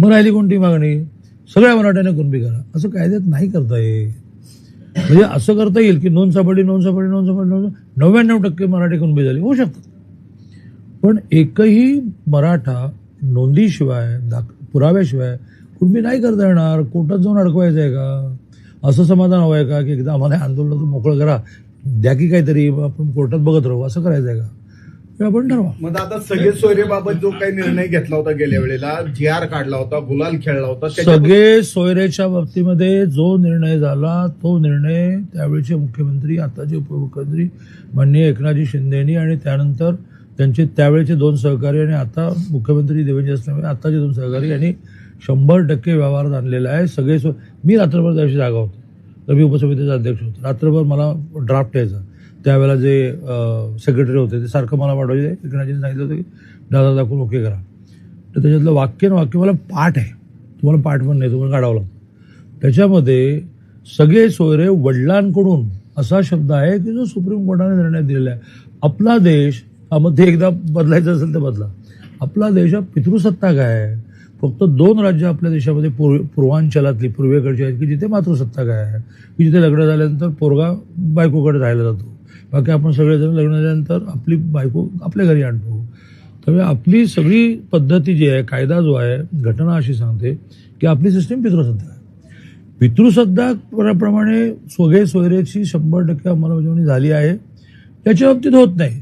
मग राहिली कोणती मागणी? सगळ्या मराठ्यांना कुणबी करा असं कायद्यात नाही करता येईल म्हणजे असं करता येईल की नोंद सापडली नोंद सापडली नोंद सापडली नोंद नव्याण्णव टक्के मराठी कुणबी झाली. होऊ शकतात. पण एकही मराठा नोंदीशिवाय दाख पुराव्याशिवाय कुणबी नाही करता येणार. कोर्टात जाऊन अडकवायचं आहे का? असं समाधान हवं आहे का? की एकदा आम्हाला हे आंदोलनातून मोकळं करा. द्या की काहीतरी आपण कोर्टात बघत राहू. असं करायचं आहे का? आपण ठरवा. मग आता सगळे सोयरेबाबत जो काही निर्णय घेतला होता गेल्या वेळेला जी आर काढला होता गुलाल खेळला होता सगळे सोयरेच्या बाबतीमध्ये जो निर्णय झाला तो निर्णय त्यावेळेचे मुख्यमंत्री आताचे उपमुख्यमंत्री माननीय एकनाथजी शिंदेनी आणि त्यानंतर त्यांचे त्यावेळेचे दोन सहकारी आणि आता मुख्यमंत्री देवेंद्र असल्यामुळे आताचे दोन सहकारी यांनी शंभर टक्के व्यवहारात आणलेला आहे. सगळे सो मी रात्रभर त्या दिवशी जागा होतो. तर मी उपसमितीचा अध्यक्ष होतो. रात्रभर मला ड्राफ्ट यायचा. त्यावेळेला जे सेक्रेटरी होते ते सारखं मला पाठवायचे एकनाथजीने सांगितलं होतं की दादा दाखवून ओके करा. तर त्याच्यातलं वाक्य ना वाक्य मला पाठ आहे. तुम्हाला पाठ पण नाही तुम्हाला काढावं लागतं. त्याच्यामध्ये सगळे सोयरे वडिलांकडून असा शब्द आहे की जो सुप्रीम कोर्टाने निर्णय दिलेला आहे. आपला देश हा मध्ये एकदा बदलायचा असेल तर बदला. आपला देश हा पितृसत्ताक आहे? फक्त दोन राज्य आपल्या देशामध्ये पूर्व पूर्वांचलातली पूर्वेकडची आहेत की जिथे मातृसत्ताक आहे? की जिथे लग्न झाल्यानंतर पोरगा बायकोकडे राहायला जातो? बाकी आपण सगळेजण लग्न झाल्यानंतर आपली बायको आपल्या घरी आणतो. त्यामुळे आपली सगळी पद्धती जी आहे कायदा जो आहे घटना अशी सांगते की आपली सिस्टीम पितृसद्धा आहे. पितृसत्ताक प्रमाणे सोयरेची शंभर टक्के अंमलबजावणी झाली आहे. त्याच्या बाबतीत होत नाही.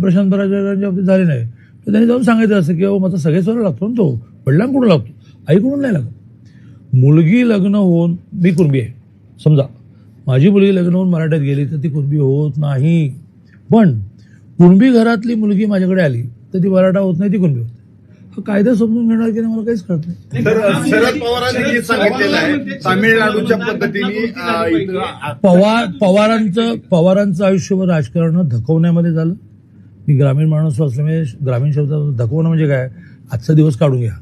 प्रशांत बराजकरांच्या बाबतीत झाली नाही तर त्यांनी जाऊन सांगायचं असं की अहो माझा सगळे सोयरा लागतो ना तो. वडिलांकडून लागतो. आईकडून नाही लागत. मुलगी लग्न होऊन मी कुणबी आहे. समजा. माझी मुलगी लग्न होऊन मराठ्यात गेली तर ती कुणबी होत नाही. पण कुणबी घरातली मुलगी माझ्याकडे आली तर ती मराठा होत नाही ती कुणबी होत हा कायदा समजून घेणार की नाही मला काहीच कळत नाही. तर शरद पवारांनी जे सांगितलेलं आहे. तामिळनाडूच्या पद्धतीने पवार पवारांचं पवारांचं आयुष्यभर राजकारण धकवण्यामध्ये झालं. मी ग्रामीण माणूस असल्यामुळे ग्रामीण शब्द धकवणं म्हणजे काय? आजचा दिवस काढून घ्या.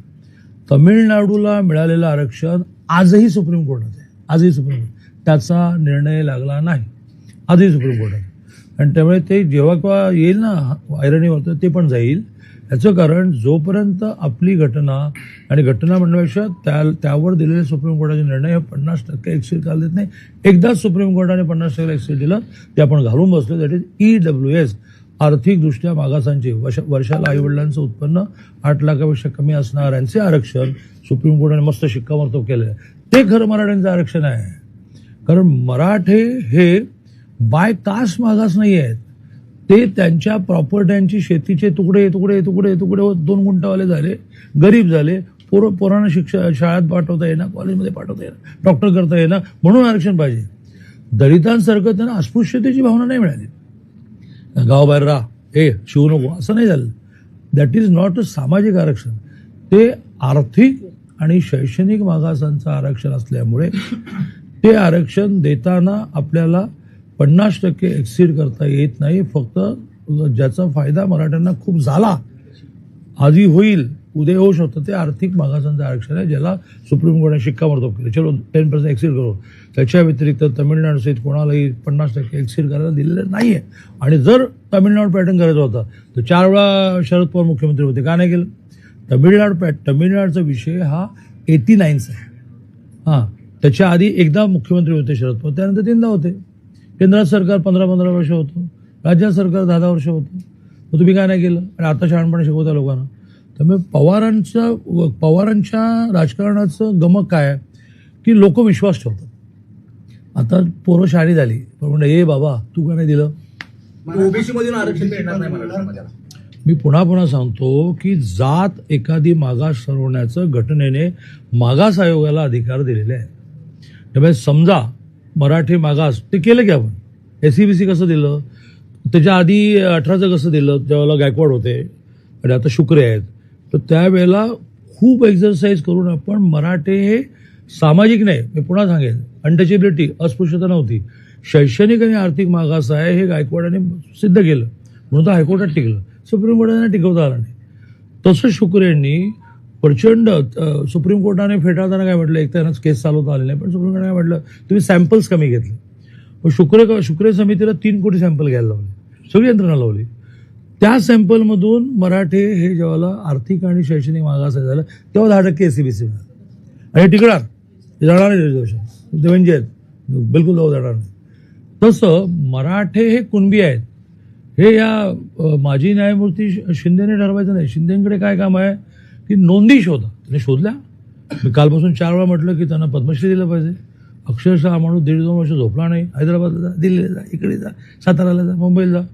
तमिळनाडूला मिळालेलं आरक्षण आजही सुप्रीम कोर्टात आहे. आजही सुप्रीम कोर्ट त्याचा निर्णय लागला नाही. आधी सुप्रीम कोर्टात आणि त्यामुळे ते जेव्हा केव्हा येईल ना ऐरणी होतं ते पण जाईल. याचं कारण जोपर्यंत आपली घटना आणि घटना म्हणण्यापेक्षा त्या त्यावर दिलेले सुप्रीम कोर्टाचे निर्णय हे पन्नास टक्के एक्सेल काल देत नाही. एकदाच सुप्रीम कोर्टाने पन्नास टक्के एक्सेल दिलं ते आपण घालून बसलो that is E W S आर्थिकदृष्ट्या मागासांचे वर्ष वर्षाला आईवडिलांचं उत्पन्न आठ लाखापेक्षा कमी असणाऱ्यांचे आरक्षण सुप्रीम कोर्टाने मस्त शिक्कामोर्तब केलं आहे ते खरं मराठ्यांचं आरक्षण आहे. कारण मराठे हे बाय कास्ट मागास नाही आहेत. ते त्यांच्या प्रॉपर्ट्यांची शेतीचे तुकडे तुकडे तुकडे तुकडे होत दोन गुंटावाले झाले गरीब झाले पोर पोरांना शिक्षा शाळेत पाठवता येणार कॉलेजमध्ये पाठवता येणार डॉक्टर करता येणार म्हणून आरक्षण पाहिजे. दलितांसारखं त्यांना अस्पृश्यतेची भावना नाही मिळाली. गावाबाहेर राहा. हे शिवू नको. असं नाही झालं. दॅट इज नॉट अ सामाजिक आरक्षण. ते आर्थिक आणि शैक्षणिक मागासांचं आरक्षण असल्यामुळे ते आरक्षण देताना आपल्याला पन्नास टक्के एक्सीड करता येत नाही. फक्त ज्याचा फायदा मराठ्यांना खूप झाला आधी होईल उद्या होऊ शकतं. ते आर्थिक मागासांचं आरक्षण आहे ज्याला सुप्रीम कोर्टाने शिक्कामोर्तब केलं चलो टेन पर्सेंट एक्सीड करू. त्याच्या व्यतिरिक्त तमिळनाडू सहित कोणालाही पन्नास टक्के एक्सीड करायला दिलेलं नाही आहे आणि जर तमिळनाडू पॅटर्न करायचा होता तर चार वेळा शरद पवार मुख्यमंत्री होते. का नाही केलं? तमिळनाडू पॅट तमिळनाडूचा विषय हा एटी नाईनचा आहे. हां. त्याच्या आधी एकदा मुख्यमंत्री होते शरद पवार त्यानंतर तीनदा होते. केंद्रात सरकार पंधरा पंधरा वर्ष होतं. राज्यात सरकार दहा दहा वर्ष होतं. मग तुम्ही काय नाही केलं? आणि आता शहाणपणे शिकवता लोकांना. त्यामुळे पवारांचं पवारांच्या राजकारणाचं गमक काय की लोक विश्वास ठेवतात. आता पोरं शाळी झाली पण म्हणलं ए बाबा तू का नाही दिलं? ओबीसी मधून आरक्षण मिळणार नाही मी पुन्हा पुन्हा सांगतो की जात एखादी मागास ठरवण्याचं घटनेने मागास आयोगाला अधिकार दिलेले आहेत. त्यामुळे समजा मराठी मागास ते केलं की आपण? एस सी बी सी कसं दिलं? त्याच्या आधी अठराचं कसं दिलं? ज्यावेळेला गायकवाड होते आणि आता शुक्रे आहेत. तर त्यावेळेला खूप एक्झरसाईज करून आपण मराठे हे सामाजिक नाही मी पुन्हा सांगेन. अनटचेबिलिटी अस्पृश्यता नव्हती. शैक्षणिक आणि आर्थिक मागास आहे हे गायकवाडाने सिद्ध केलं. म्हणून तर हायकोर्टात टिकलं. सुप्रीम कोर्टाने टिकवता आलं नाही. तसं शुक्रेंनी प्रचंड सुप्रीम कोर्टाने फेटाळताना काय म्हटलं एक तर केस चालवता आले नाही पण सुप्रीम कोर्टाने काय म्हटलं तुम्ही सॅम्पल्स कमी घेतले. मग शुक्र शुक्र समितीला तीन कोटी सॅम्पल घ्यायला लावले सगळी यंत्रणा लावली. त्या सॅम्पलमधून मराठे हे जेव्हा आर्थिक आणि शैक्षणिक मागास झालं तेव्हा दहा टक्के ए सी बी सी मिळालं. आणि टिकणार ते जाणार नाही रिझर्वेशन ते म्हणजे आहेत. बिलकुल जाऊ जाणार नाही. तसं मराठे हे कुणबी आहेत? हे या माजी न्यायमूर्ती शिंदेने ठरवायचं नाही. शिंदेकडे काय काम आहे? की नोंदी शोधा. त्यांनी शोधल्या. मी कालपासून चार वेळा म्हटलं की त्यांना पद्मश्री दिलं पाहिजे. अक्षरशः हा माणूस दीड दोन वर्ष झोपला नाही. हैदराबादला जा दिल्लीला जा इकडे जा साताराला जा मुंबईला जा.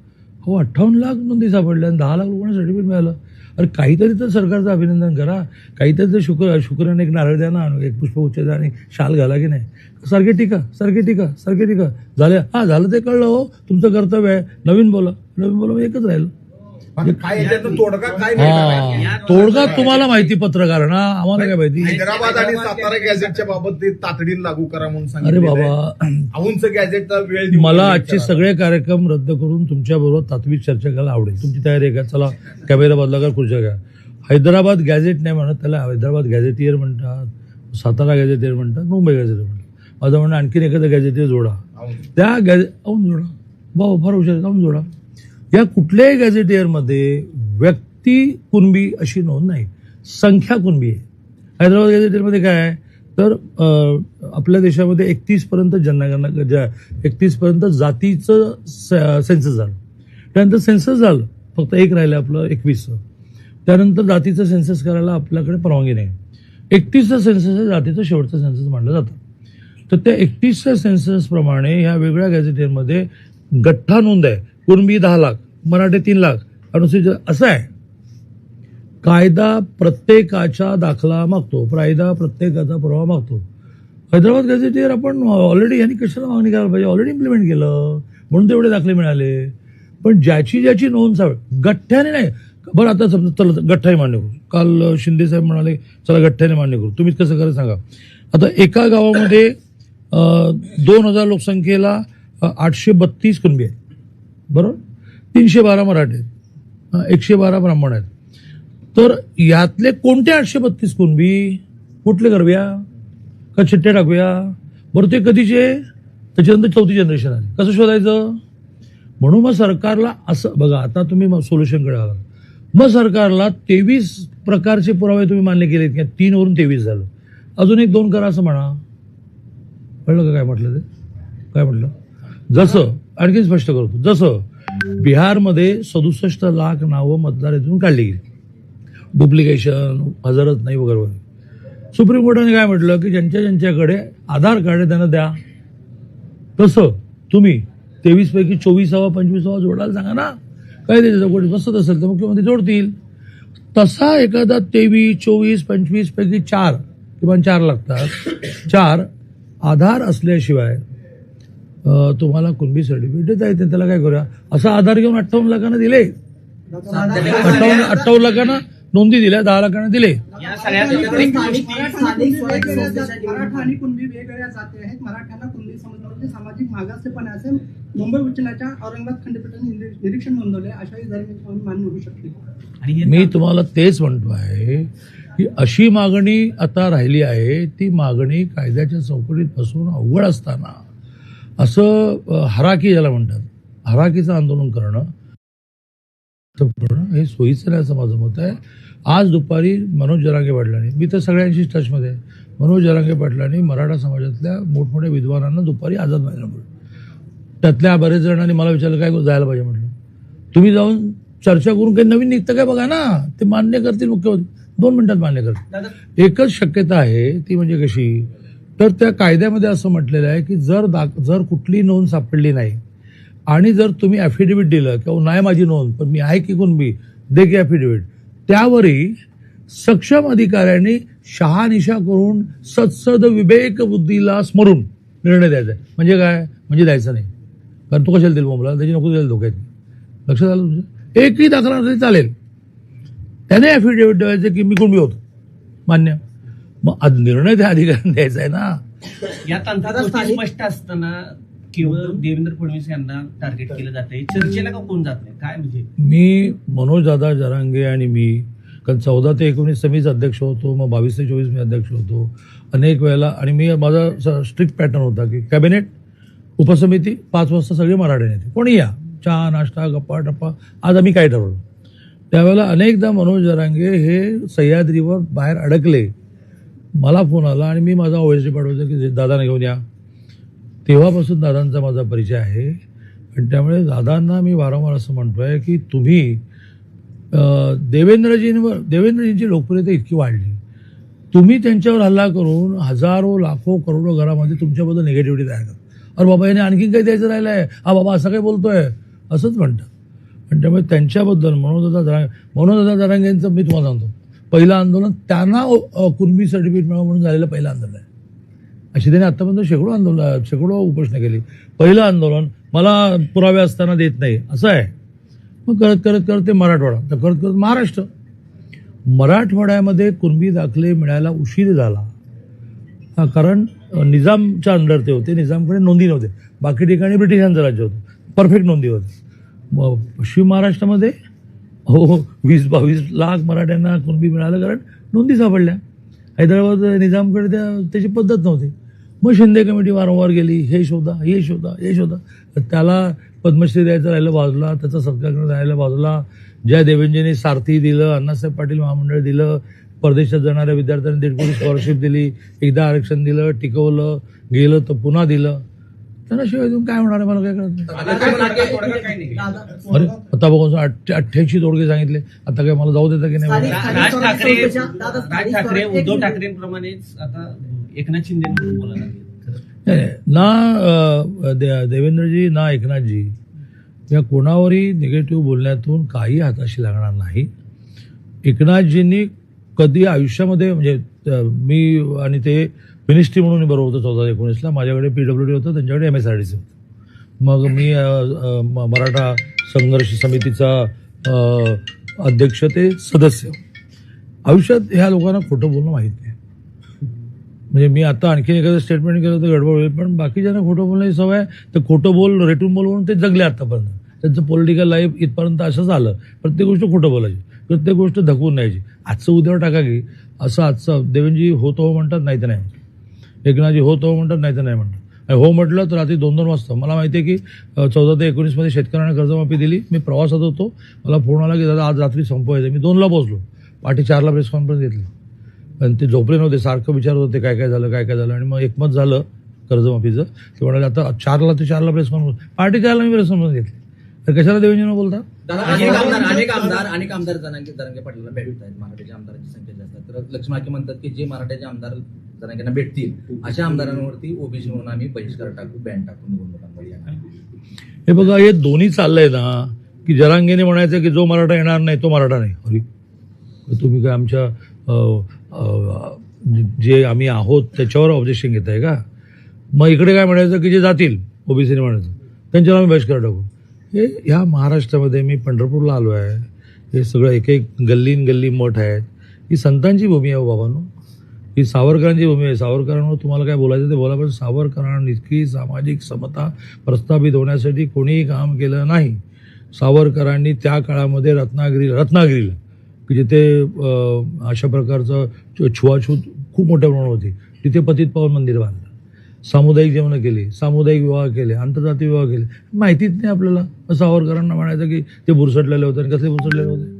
हो अठ्ठावन्न लाख नोंदी सापडल्या आणि दहा लाख लोकांना सर्टिफिकेट मिळालं. अरे काहीतरी तर सरकारचं अभिनंदन करा. काहीतरी तर शुक्र शुक्राने एक नारळ द्या ना एक पुष्पगुच्छ द्या आणि शाल घाला की नाही. सारखे टीका सारखे टीका सारखे टीका. झाले. हा झालं ते कळलं हो. तुमचं कर्तव्य आहे. नवीन बोला. नवीन बोला मग एकच राहिलं. काय याच्यातनं तोडगा काय मिळणार आहे? हा तोडगा तुम्हाला माहिती पत्रकार ना? आम्हाला काय माहिती? हैदराबाद आणि सातारा गॅझेटच्या बाबत ते तातडीने लागू करा म्हणून अरे सांगितलं बाबा. औंच गॅझेटचा वेळ मला आजचे. सगळे कार्यक्रम रद्द करून तुमच्या बरोबर तात्विक चर्चा करायला आवडेल. तुमची तयारी आहे का? चला कॅमेरा बदला का खुर्च्या घ्या. हैदराबाद गॅझेट नाही म्हणत त्याला हैदराबाद गॅझेटियर म्हणतात सातारा गॅझेटियर म्हणतात मुंबई गॅझेटियर म्हणतात. माझं म्हणणं आणखीन एखादं गॅझेटियर जोडा. औंध. त्या गॅझे औन जोडा. भाऊ फार हुशार आहे, जाऊन जोडा. या कुठल्याही गॅझेटियरमध्ये व्यक्ती कुणबी अशी नोंद नाही. संख्या कुणबी आहे? हैदराबाद गॅझेटियरमध्ये काय आहे? तर आपल्या देशामध्ये एकतीसपर्यंत जनगणना ज्या एकतीसपर्यंत जातीचं सेन्सस झालं. त्यानंतर सेन्सस झालं. फक्त एक राहिलं आपलं एकवीसचं त्यानंतर जातीचं सेन्सस करायला आपल्याकडे परवानगी नाही. एकतीसचं सेन्सस हे जातीचं शेवटचं सेन्सस मानलं जातं. तर त्या एकतीसच्या सेन्सस प्रमाणे ह्या वेगळ्या गॅझेटियरमध्ये गठ्ठा नोंद आहे. कुणबी दहा लाख मराठे तीन लाख अनुसूचित असं आहे. कायदा प्रत्येकाचा दाखला मागतो कायदा प्रत्येकाचा पुरावा मागतो. हैदराबाद गॅझेटियर आपण ऑलरेडी यांनी कशाला मागणी करायला पाहिजे? ऑलरेडी इम्प्लिमेंट केलं म्हणून तेवढे दाखले मिळाले. पण ज्याची ज्याची नोंद सापड गठ्ठ्याने नाही. बरं आता समजा चला गठ्ठ्याने मान्य करू. काल शिंदे साहेब म्हणाले चला गठ्ठ्याने मान्य करू. तुम्हीच कसं करा सांगा. आता एका गावामध्ये दोन हजार लोकसंख्येला आठशे बत्तीस कुणबी आहेत. बरोबर? तीनशे बारा मराठे आहेत. एकशे बारा ब्राह्मण आहेत. तर यातले कोणते आठशे बत्तीस कुणबी कुठले करूया का चिट्टे टाकूया? बरं ते कधीचे? त्याच्यानंतर चौथी जनरेशन आहे कसं शोधायचं? म्हणून मग सरकारला असं बघा आता तुम्ही मग सोल्युशनकडे आला मग सरकारला तेवीस प्रकारचे पुरावे तुम्ही मान्य केलेत. की तीनवरून तेवीस झालं. अजून एक दोन करा असं म्हणा. कळलं का काय म्हटलं ते? काय म्हटलं? जसं आणखी स्पष्ट करतो. जसं बिहारमध्ये सदुसष्ट लाख नावं मतदार येथून काढली गेली. डुप्लिकेशन हजरच नाही वगैरे वगैरे. सुप्रीम कोर्टाने काय म्हटलं की ज्यांच्या ज्यांच्याकडे आधार कार्ड आहे त्यांना द्या. तसं तुम्ही तेवीसपैकी चोवीसावा पंचवीसावा जोडायला सांगा ना. काय त्याच्या कोणी बसत असेल तर मुख्यमंत्री जोडतील. तसा एखादा तेवीस चोवीस पंचवीसपैकी चार किंवा चार लागतात. चार आधार असल्याशिवाय तुम्हाला कुणबी सर्टिफिकेट देता येते त्याला काय करूया? असा आधार घेऊन अठ्ठावन्न लाखांना दिले. अठ्ठावन्न अठ्ठावन्न लाखांना नोंदी दिल्या दहा लाखांना दिले. सामाजिक मुंबई उच्च न्यायालयाच्या औरंगाबाद खंडपीठाने निरीक्षण नोंदवले. अशाही मान्य होऊ शकते मी तुम्हाला तेच म्हणतो आहे की अशी मागणी आता राहिली आहे ती मागणी कायद्याच्या चौकटीत बसून अवघड असताना असं हराकी ज्याला म्हणतात हराकीचं आंदोलन करणं हे सोयीचं नाही असं माझं मत आहे. आज दुपारी मनोज जरांगे पाटलांनी मी तर सगळ्यांशीच टचमध्ये मनोज जरांगे पाटलांनी मराठा समाजातल्या मोठमोठ्या विद्वानांना दुपारी आझाद मैदान बोललं त्यातल्या बरेच जणांनी मला विचारलं काय जायला पाहिजे? म्हटलं. तुम्ही जाऊन चर्चा करून काही नवीन निघतं काय? बघा ना ते मान्य करतील मुख्यमंत्री. दोन मिनिटात मान्य करतील. एकच शक्यता आहे ती म्हणजे कशी? तर त्या कायद्यामध्ये असं म्हटलेलं आहे की जर दा जर कुठली नोंद सापडली नाही आणि जर तुम्ही ॲफिडेव्हिट दिलं किंवा नाही माझी नोंद पण मी आहे की कोण मी दे की ॲफिडेव्हिट त्यावरही सक्षम अधिकाऱ्यांनी शहानिशा करून सत्सद विवेक बुद्धीला स्मरून निर्णय द्यायचा आहे. म्हणजे काय? म्हणजे द्यायचं नाही. कारण तो कशाला देईल बोंबला? त्याची नको द्यायला धोक्यात. लक्षात आलं तुमचं? एकही तक्रार तरी चालेल. त्याने ॲफिडेव्हिट द्यायचं की मी कुणबी होतो? मान्य. मग आज निर्णय त्या अधिकाऱ्यांनी द्यायचा आहे ना. या स्थानिक- स्पष्ट असताना केवळ देवेंद्र फडणवीस यांना टार्गेट केलं जाते चर्चेला का कोण जात नाही? काय म्हणजे? मी मनोज दादा जरांगे आणि मी कारण चौदा ते एकोणीस मीच अध्यक्ष होतो मग बावीस ते चोवीस मी अध्यक्ष होतो. अनेक वेळेला आणि मी माझा स्ट्रिक्ट पॅटर्न होता की कॅबिनेट उपसमिती पाच वाजता सगळे मराठी नेते कोणी या? चहा नाश्ता गप्पा टप्पा. आज आम्ही काय ठरवलं? त्यावेळेला अनेकदा मनोज जरांगे हे सह्याद्रीवर बाहेर अडकले. मला फोन आला आणि मी माझा ओएसडी पाठवतो की दादाने घेऊन या. तेव्हापासून दादांचा माझा परिचय आहे. आणि त्यामुळे दादांना मी वारंवार असं म्हणतो आहे की तुम्ही देवेंद्रजींवर देवेंद्रजींची लोकप्रियता इतकी वाढली. तुम्ही त्यांच्यावर हल्ला करून हजारो लाखो करोडो घरामध्ये तुमच्याबद्दल निगेटिव्हिटी तयार करतात अरे बाबा याने आणखीन काही द्यायचं राहिलं आहे हा बाबा असं काही बोलतोय? असंच म्हणतं आणि त्यामुळे त्यांच्याबद्दल मनोजदादा जरांगे मनोजदादा दरांगेंचं मी तुम्हाला सांगतो. पहिलं आंदोलन त्यांना कुणबी सर्टिफिकेट मिळावं म्हणून झालेलं पहिलं आंदोलन आहे. अशी त्यांनी आतापर्यंत शेकडो आंदोलन शेकडो उपोषणा केली. पहिलं आंदोलन मला पुरावे असताना देत नाही असं आहे. मग करत करत करत ते मराठवाडा तर करत करत महाराष्ट्र. मराठवाड्यामध्ये कुणबी दाखले मिळायला उशीर झाला. कारण निजामच्या अंडर ते होते निजामकडे नोंदी नव्हते. बाकी ठिकाणी ब्रिटिशांचं राज्य होतं. परफेक्ट नोंदी होते. मग पश्चिम महाराष्ट्रामध्ये हो हो, वीस बावीस लाख मराठ्यांना कुणबी मिळालं कारण नोंदी सापडल्या. हैदराबाद निजामकडे त्या त्याची पद्धत नव्हती. मग शिंदे कमिटी वारंवार गेली हे शोधा हे शोधा हे शोधा. तर त्याला पद्मश्री द्यायचं राहिलं बाजूला त्याचा सत्कार राहिलं बाजूला. ज्या देवेंजीने सारथी दिलं अण्णासाहेब पाटील महामंडळ दिलं. परदेशात जाणाऱ्या विद्यार्थ्यांना दीड कोटी स्कॉलरशिप दिली. एकदा आरक्षण दिलं टिकवलं गेलं तर पुन्हा दिलं. त्यांना शिवाय देऊन काय होणार आहे मला काय कळत अरे आता बघून अठ्ठ्याऐंशी तोडगे सांगितले. आता काय मला जाऊ देता की नाही? राज ठाकरे राज ठाकरे उद्धव. ठाकरेंप्रमाणेच आता एकनाथ शिंदे बोलायला. ना देवेंद्रजी ना एकनाथजी या कोणावरही निगेटिव्ह बोलण्यातून काही हाताशी लागणार नाही. एकनाथजींनी कधी आयुष्यामध्ये म्हणजे मी आणि ते मिनिस्ट्री म्हणून मी बरोबर होतो चौदा एकोणीसला. माझ्याकडे पी डब्ल्यू डी होतं त्यांच्याकडे M S R D C होतं. मग मी म- मराठा संघर्ष समितीचा अध्यक्ष ते सदस्य. आयुष्यात ह्या लोकांना खोटं बोलणं माहीत नाही. म्हणजे मी आता आणखी एखादं स्टेटमेंट केलं तर गडबड होईल पण बाकीच्यांना खोटं बोलण्याची सवय आहे. तर खोटं बोल रेटून बोल म्हणून ते जगले आतापर्यंत. त्यांचं पॉलिटिकल लाईफ इथपर्यंत असं झालं प्रत्येक गोष्ट खोटं बोलायची. प्रत्येक गोष्ट धकवून न्यायची आजचं उद्यावर टाका की असं आजचं देवेंजी होतो हो म्हणतात नाही तर नाही. एकनाथजी होत हो म्हणतात नाही तर नाही म्हणतात. आणि हो म्हटलं तर रात्री दोन दोन वाजता. मला माहिती आहे की चौदा ते एकोणीसमध्ये शेतकऱ्यांना कर्जमाफी दिली. मी प्रवासात होतो. मला फोन आला की दादा आज रात्री संपवायचं मी दोनला पोहोचलो. पहाटे चारला प्रेस कॉन्फरन्स घेतली. आणि ते झोपले नव्हते. सारखं विचारत होते काय काय झालं काय काय झालं? आणि मग एकमत झालं कर्जमाफीचं. ते म्हणाले आता चारला ते चारला प्रेस कॉन्फरन्स पहाटे चारला मी प्रेस कॉन्फरन्स घेतली. तर कशाला देवेंजीनं बोलता? दादा अनेक आमदार अनेक आमदार अनेक आमदार जनांगे जरांगे पाटलांना भेटत आहेत. मराठ्याच्या आमदारांची संख्या जास्त तर लक्ष्माके म्हणतात की जे मराठ्याचे आमदार जनांगेंना भेटतील. अशा आमदारांवरती ओबीसी म्हणून आम्ही बहिष्कार टाकू बॅन टाकू निवडणुकांमध्ये येणार. हे बघा हे दोन्ही चाललंय ना की जरांगेने म्हणायचं की जो मराठा येणार नाही तो मराठा नाही. अरे तुम्ही काय आमच्या जे आम्ही आहोत त्याच्यावर ऑब्जेक्शन घेताय का? मग इकडे काय म्हणायचं की जे जातील ओबीसीने म्हणायचं त्यांच्यावर आम्ही बहिष्कार टाकू. हे ह्या महाराष्ट्रामध्ये मी पंढरपूरला आलो आहे हे सगळं एक एक गल्लीन गल्ली मठ आहेत. ही संतांची भूमी आहे हो बाबांनो. ही सावरकरांची भूमी आहे. सावरकरांवर तुम्हाला काय बोलायचं ते बोला पण सावरकरांनी इतकी सामाजिक समता प्रस्थापित होण्यासाठी कोणीही काम केलं नाही. सावरकरांनी त्या काळामध्ये रत्नागिरी रत्नागिरीला की जिथे अशा प्रकारचं छुआछूत छुवाछूत खूप मोठ्या प्रमाणात होती. तिथे पतित पावन मंदिर बांधलं. सामुदायिक जेवणं केली सामुदायिक विवाह केले आंतरजातीय विवाह केले. माहितीच नाही आपल्याला. सावरकरांना म्हणायचं की ते बुरसटलेले होते आणि कसले बुरसटलेले होते?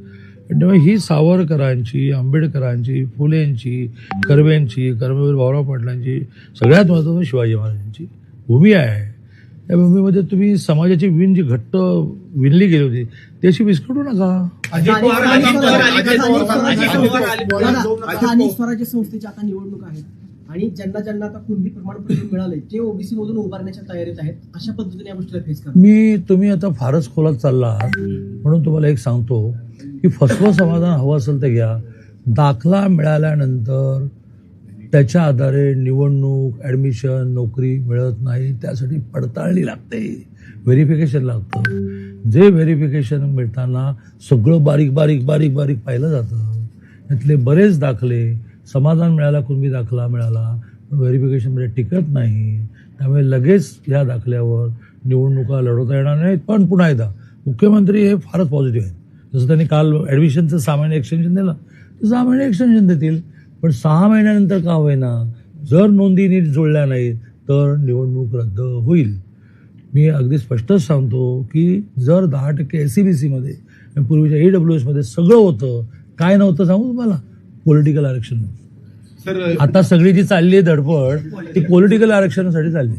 त्यामुळे ही सावरकरांची आंबेडकरांची फुलेंची कर्वेंची कर्मवीर भाऊराव पाटलांची सगळ्यात महत्त्वाचं शिवाजी महाराजांची भूमी आहे. त्या भूमीमध्ये तुम्ही समाजाची विण जी घट्ट विणली गेली होती ती अशी विस्कटू नका. स्थानिक स्वराज्य संस्थेच्या आता निवडणूक आहेत आणि ज्यांना ज्यांना आता कुणबी प्रमाणपत्र मिळालंय ते ओबीसी मधून उभारण्याच्या तयारीत आहेत. अशा पद्धतीने या गोष्टीला फेस करा मी तुम्ही आता फारच खोलात चालला आहात म्हणून तुम्हाला एक सांगतो की फसवं समाधान हवं असेल तर घ्या. दाखला मिळाल्यानंतर त्याच्या आधारे निवडणूक ॲडमिशन नोकरी मिळत नाही त्यासाठी पडताळणी लागते. व्हेरिफिकेशन लागतं. जे व्हेरिफिकेशन मिळताना सगळं बारीक बारीक बारीक बारीक पाहिलं जातं. त्यातले बरेच दाखले समाधान मिळाला कुणबी दाखला मिळाला पण व्हेरिफिकेशनमध्ये टिकत नाही. त्यामुळे लगेच या दाखल्यावर निवडणुका लढवता येणार नाहीत पण पुन्हा एकदा मुख्यमंत्री हे फारच पॉझिटिव्ह आहेत. जसं त्यांनी काल ॲडमिशनचं सहा महिने एक्सटेन्शन दिलं तर सहा महिने एक्सटेन्शन देतील. पण सहा महिन्यानंतर का होईना जर नोंदी नीट जुळल्या नाहीत तर निवडणूक रद्द होईल. मी अगदी स्पष्टच सांगतो की जर दहा टक्के एस सी बी सीमध्ये आणि पूर्वीच्या ए डब्ल्यू एसमध्ये सगळं होतं काय नव्हतं सांगू तुम्हाला? पॉलिटिकल आरक्षण सर आता सगळी जी चालली आहे धडपड ती पॉलिटिकल आरक्षणासाठी चालली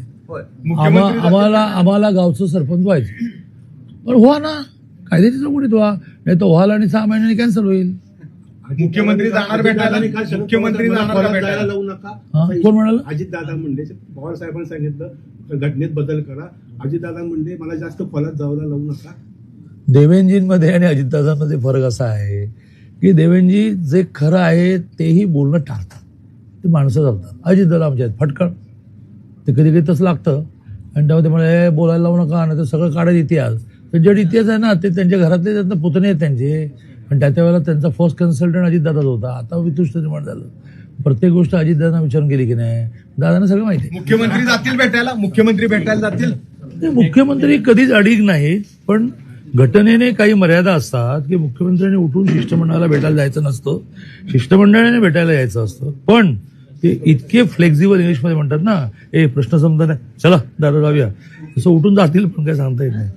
आम्हाला आम्हाला गावचं सरपंच व्हायचं. पण व्हा ना. कायद्याची चौकटीत व्हा नाही तर व्हाल आणि सहा महिन्यांनी कॅन्सल होईल. मुख्यमंत्री जाणार भेटायला. मुख्यमंत्री जाणार भेटायला? लावू नका. हा, कोण म्हणाल? अजित दादा मुंडे पवार साहेबांनी सांगितलं घटनेत बदल करा. अजित दादा मुंडे मला जास्त खोलात जायला लावू नका. देवेंजींमध्ये आणि अजितदादांमध्ये फरक असा आहे की देवेंजी जे खरं आहे तेही बोलणं टाळतात. ते माणसं जपतात अजितदादा आमच्या आहेत. फटकळ. ते कधी कधी तसं लागतं. आणि तेव्हा ते म्हणे बोलायला लावू नका नाही तर सगळं काढायचं इतिहास. जड इतिहास आहे ना ते त्यांच्या घरातले त्यांना पुतणे आहेत त्यांचे. आणि त्या त्या वेळेला त्यांचा फर्स्ट कन्सल्टंट अजितदादाच होता. आता वितुष्ट निर्माण झालं. प्रत्येक गोष्ट अजितदादांना विचारून केली की नाही? दादांना सगळं माहिती मुख्यमंत्री जातील भेटायला? मुख्यमंत्री भेटायला जातील? मुख्यमंत्री कधीच अडीग नाहीत पण घटनेने काही मर्यादा असतात की मुख्यमंत्र्यांनी उठून शिष्टमंडळाला भेटायला जायचं नसतं. शिष्टमंडळाने भेटायला यायचं असतं. पण ते इतके फ्लेक्झिबल इंग्लिशमध्ये म्हणतात ना ए प्रश्न समजा नाही. चला दादा जाऊया. तसं उठून जातील पण काय सांगता येत नाही.